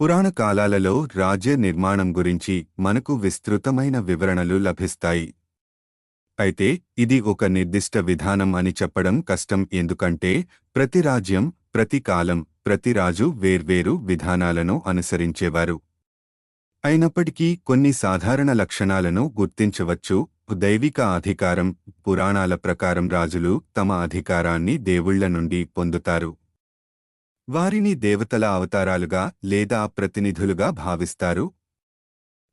పురాణ కాలాలలో రాజ్య నిర్మాణం గురించి మనకు విస్తృతమైన వివరణలు లభిస్తాయి. అయితే ఇది ఒక నిర్దిష్ట విధానం అని చెప్పడం కష్టం ఎందుకంటే ప్రతి రాజ్యం ప్రతి కాలం ప్రతి రాజు వేర్వేరు విధానాలను అనుసరించేవారు. అయినప్పటికీ కొన్ని సాధారణ లక్షణాలను గుర్తించవచ్చు. దైవిక అధికారం పురాణాల ప్రకారం రాజులు తమ అధికారాన్ని దేవుళ్ళ నుండి పొందుతారు. వారిని దేవతల అవతారాలుగా లేదా ప్రతినిధులుగా భావిస్తారు.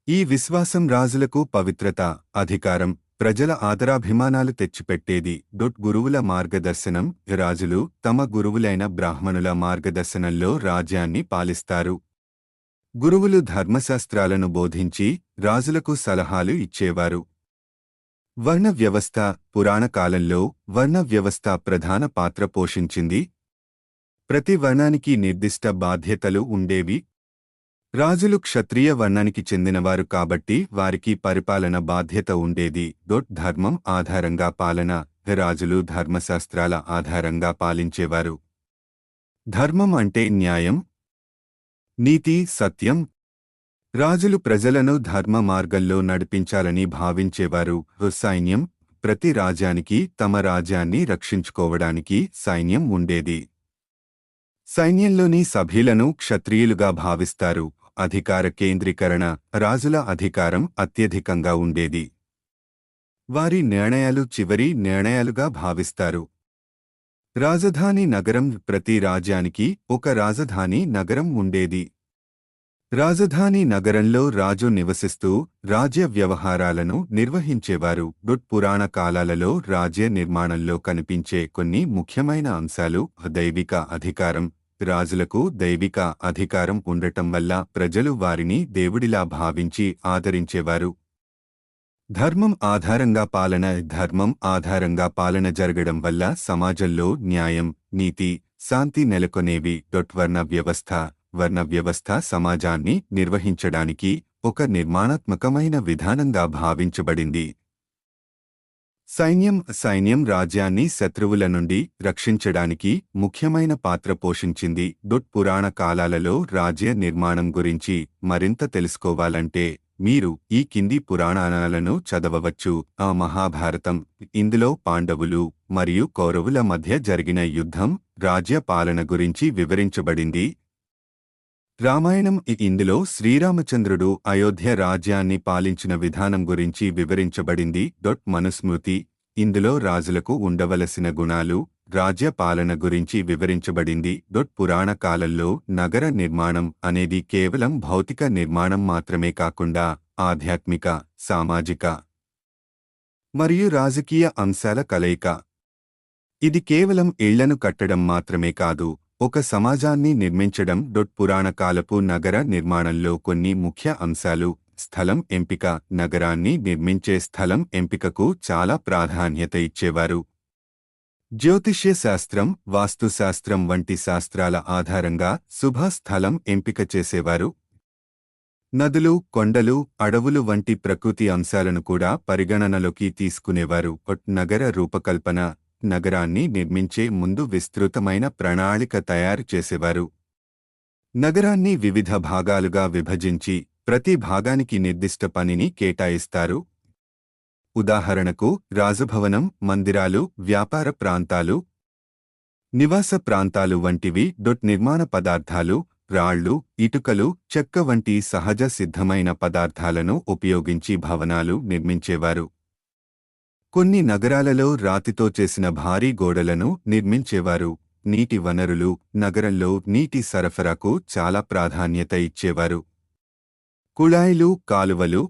ఈ విశ్వాసం రాజులకు పవిత్రత అధికారం ప్రజల ఆదరాభిమానాలు తెచ్చిపెట్టేది డొట్ గురువుల మార్గదర్శనం. రాజులు తమ గురువులైన బ్రాహ్మణుల మార్గదర్శనంలో రాజ్యాన్ని పాలిస్తారు. గురువులు ధర్మశాస్త్రాలను బోధించి రాజులకు సలహాలు ఇచ్చేవారు. వర్ణ వ్యవస్థ పురాణ కాలంలో వర్ణ వ్యవస్థ ప్రధాన పాత్ర పోషించింది. ప్రతి వర్ణానికి నిర్దిష్ట బాధ్యతలు ఉండేవి. రాజులు క్షత్రియ వర్ణానికి చెందినవారు కాబట్టి వారికి పరిపాలన బాధ్యత ఉండేది. దొట్ ధర్మం ఆధారంగా పాలన రాజులు ధర్మశాస్త్రాల ఆధారంగా పాలించేవారు. ధర్మం అంటే న్యాయం. నీతి సత్యం. రాజులు ప్రజలను ధర్మ మార్గంలో నడిపించాలని భావించేవారు. సైన్యం ప్రతి రాజ్యానికి తమ రాజ్యాన్ని రక్షించుకోవడానికి సైన్యం ఉండేది. సైన్యంలోని సభ్యులను క్షత్రియులుగా భావిస్తారు. అధికార కేంద్రీకరణ రాజుల అధికారం అత్యధికంగా ఉండేది. వారి నిర్ణయాలు చివరి నిర్ణయాలుగా భావిస్తారు. రాజధాని నగరం ప్రతి రాజ్యానికి ఒక రాజధాని నగరం ఉండేది. రాజధాని నగరంలో రాజు నివసిస్తూ రాజ్య వ్యవహారాలను నిర్వహించేవారు. డుట్ పురాణ కాలాలలో రాజ్య నిర్మాణంలో కనిపించే కొన్ని ముఖ్యమైన అంశాలు దైవిక అధికారం రాజులకు దైవిక అధికారం ఉండటం వల్ల ప్రజలు వారిని దేవుడిలా భావించి ఆదరించేవారు. ధర్మం ఆధారంగా పాలన ధర్మం ఆధారంగా పాలన జరగడం వల్ల సమాజంలో న్యాయం నీతి శాంతి నెలకొనేవి. డొట్వర్ణ వ్యవస్థ వర్ణ వ్యవస్థ సమాజాన్ని నిర్వహించడానికి ఒక నిర్మాణాత్మకమైన విధానంగా భావించబడింది. సైన్యం సైన్యం రాజ్యాన్ని శత్రువుల నుండి రక్షించడానికి ముఖ్యమైన పాత్ర పోషించింది డొట్ పురాణ కాలాలలో రాజ్య నిర్మాణం గురించి మరింత తెలుసుకోవాలంటే మీరు ఈ కింది పురాణాలను చదవవచ్చు. ఆ మహాభారతం ఇందులో పాండవులు మరియు కౌరవుల మధ్య జరిగిన యుద్ధం రాజ్య పాలన గురించి వివరించబడింది. రామాయణం ఇందులో శ్రీరామచంద్రుడు అయోధ్య రాజ్యాన్ని పాలించిన విధానం గురించి వివరించబడింది. డొట్ మనుస్మృతి. ఇందులో రాజులకు ఉండవలసిన గుణాలు రాజ్య పాలన గురించి వివరించబడింది. డొట్ పురాణ కాలంలో నగర నిర్మాణం అనేది కేవలం భౌతిక నిర్మాణం మాత్రమే కాకుండా ఆధ్యాత్మిక సామాజిక మరియు రాజకీయ అంశాల కలయిక. ఇది కేవలం ఇళ్ళను కట్టడం మాత్రమే కాదు ఒక సమాజాన్ని నిర్మించడం డొట్ పురాణకాలపు నగర నిర్మాణంలో కొన్ని ముఖ్య అంశాలు స్థలం ఎంపిక నగరాన్ని నిర్మించే స్థలం ఎంపికకు చాలా ప్రాధాన్యత ఇచ్చేవారు. జ్యోతిష్య శాస్త్రం వాస్తుశాస్త్రం వంటి శాస్త్రాల ఆధారంగా శుభ స్థలం ఎంపిక చేసేవారు. నదులు కొండలు అడవులు వంటి ప్రకృతి అంశాలను కూడా పరిగణనలోకి తీసుకునేవారు. నగర రూపకల్పన నగరాన్ని నిర్మించే ముందు విస్తృతమైన ప్రణాళిక తయారు చేసేవారు. నగరాన్ని వివిధ భాగాలుగా విభజించి ప్రతి భాగానికి నిర్దిష్ట పనిని కేటాయిస్తారు. ఉదాహరణకు రాజభవనం మందిరాలు వ్యాపార ప్రాంతాలు నివాస ప్రాంతాలు వంటివి డొట్ నిర్మాణ పదార్థాలు రాళ్ళు ఇటుకలు చెక్క వంటి సహజ సిద్ధమైన పదార్థాలను ఉపయోగించి భవనాలు నిర్మించేవారు. కొన్ని నగరాలలో రాతితో చేసిన భారీ గోడలను నిర్మించేవారు. నీటి వనరులు నగరంలో నీటి సరఫరాకు చాలా ప్రాధాన్యత ఇచ్చేవారు. కుళాయిలు కాలువలు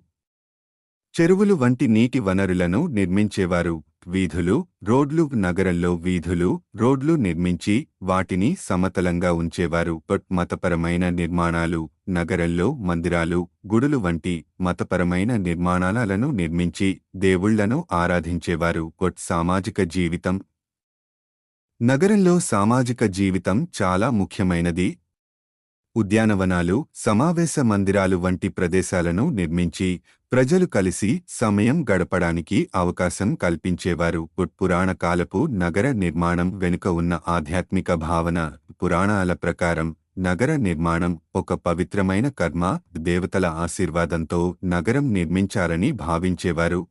చెరువులు వంటి నీటి వనరులను నిర్మించేవారు. వీధులు రోడ్లు నగరంలో వీధులు రోడ్లు నిర్మించి వాటిని సమతలంగా ఉంచేవారు. బట్ మతపరమైన నిర్మాణాలు నగరంలో మందిరాలు గుడులు వంటి మతపరమైన నిర్మాణాలను నిర్మించి దేవుళ్ళను ఆరాధించేవారు గొట్ సామాజిక జీవితం. నగరంలో సామాజిక జీవితం చాలా ముఖ్యమైనది. ఉద్యానవనాలు సమావేశ మందిరాలు వంటి ప్రదేశాలను నిర్మించి ప్రజలు కలిసి సమయం గడపడానికి అవకాశం కల్పించేవారు పురాణ కాలపు నగర నిర్మాణం వెనుక ఉన్న ఆధ్యాత్మిక భావన పురాణాల ప్రకారం. నగర నిర్మాణం ఒక పవిత్రమైన కర్మ దేవతల ఆశీర్వాదంతో నగరం నిర్మించారని భావించేవారు.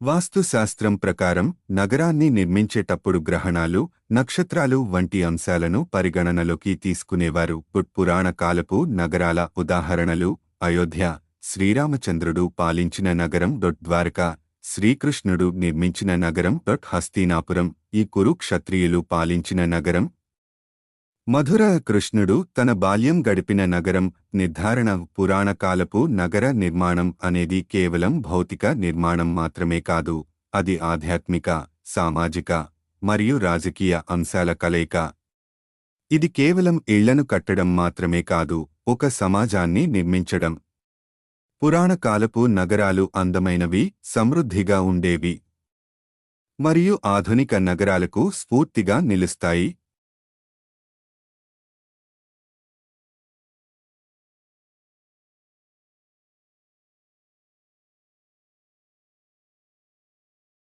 వాస్తుశాస్త్రం ప్రకారం నగరాన్ని నిర్మించేటప్పుడు గ్రహణాలు నక్షత్రాలు వంటి అంశాలను పరిగణనలోకి తీసుకునేవారు. పురాణ కాలపు నగరాల ఉదాహరణలు అయోధ్య శ్రీరామచంద్రుడు పాలించిన నగరం డొట్ శ్రీకృష్ణుడు నిర్మించిన నగరం డొట్ హస్తినాపురం ఈ కురు క్షత్రియులు పాలించిన నగరం మధుర కృష్ణుడు తన బాల్యం గడిపిన నగరం నిర్ధారణ పురాణకాలపు నగర నిర్మాణం అనేది కేవలం భౌతిక నిర్మాణం మాత్రమే కాదు అది ఆధ్యాత్మిక సామాజిక మరియు రాజకీయ అంశాల కలయిక. ఇది కేవలం ఇళ్ళను కట్టడం మాత్రమే కాదు ఒక సమాజాన్ని నిర్మించడం. పురాణకాలపు నగరాలు అందమైనవి సమృద్ధిగా ఉండేవి. మరియు ఆధునిక నగరాలకు స్ఫూర్తిగా నిలుస్తాయి.